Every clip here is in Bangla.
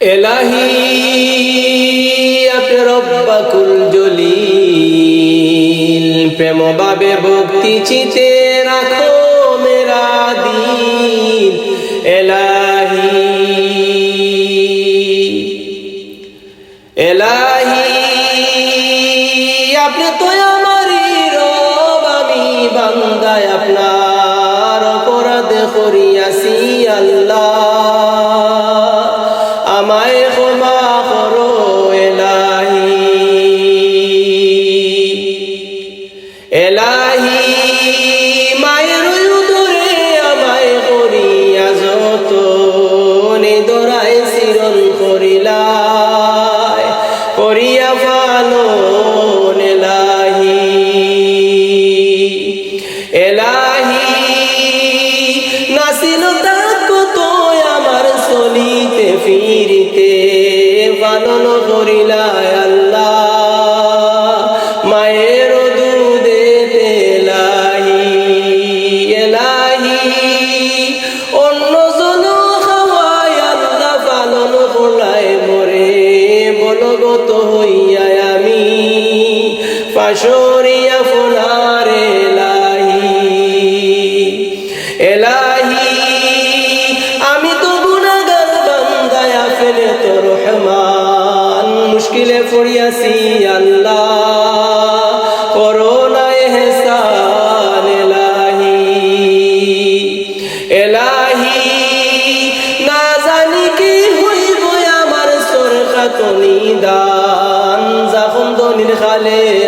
এলাহি রব্বাকুল জলিল। প্রেম বাবে ভক্তি চিতে রাখো মেরা দিন। এলাহি এলাহি, আপনি তো আমারই রব, আমি বান্দায় আপনার অপরাধ করিয়াছি আল্লাহ। ফিরিতে পালন করিলায় আল্লাহ। মায়ের দুধে তেলাহি এলাহি। অন্য জন খাওয়াই আল্লাহ পালন করলায় মরে, বলগত হইয়া আমি। পাশরিয়া পড়িয়াছি আল্লাহ। এলাহি। এলাহি। না কি হইব আমার সরকাত নিদান। যখন দনির খালে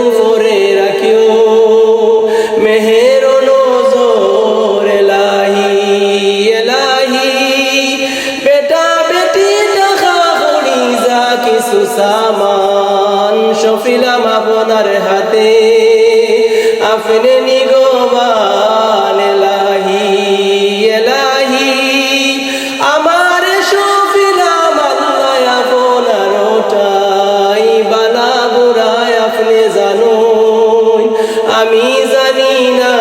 সামান সফিলাম আপনার হাতে। আপনি নিগমান এলাহি আমার সফিলাম আল্লাহ আপনার ওটাই বালা বুড়ায় আপনি জানো আমি জানি না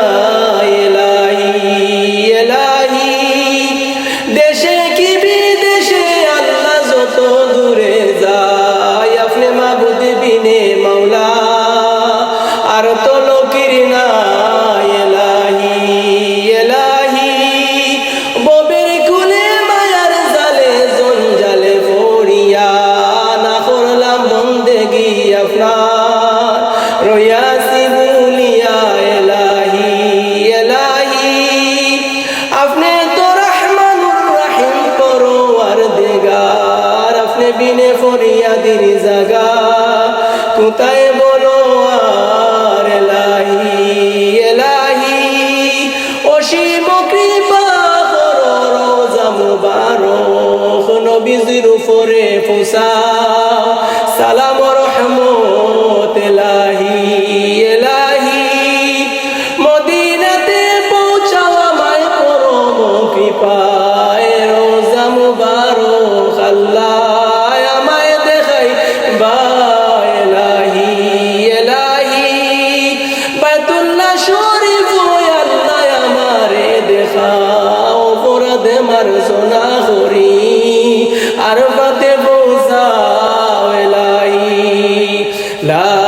কোথায় বলো আর এলাহি এলাহি? অসীম কৃপা করো, রোজা মুবারক, নবীজির উপরে ফুসা সালাম রহমত La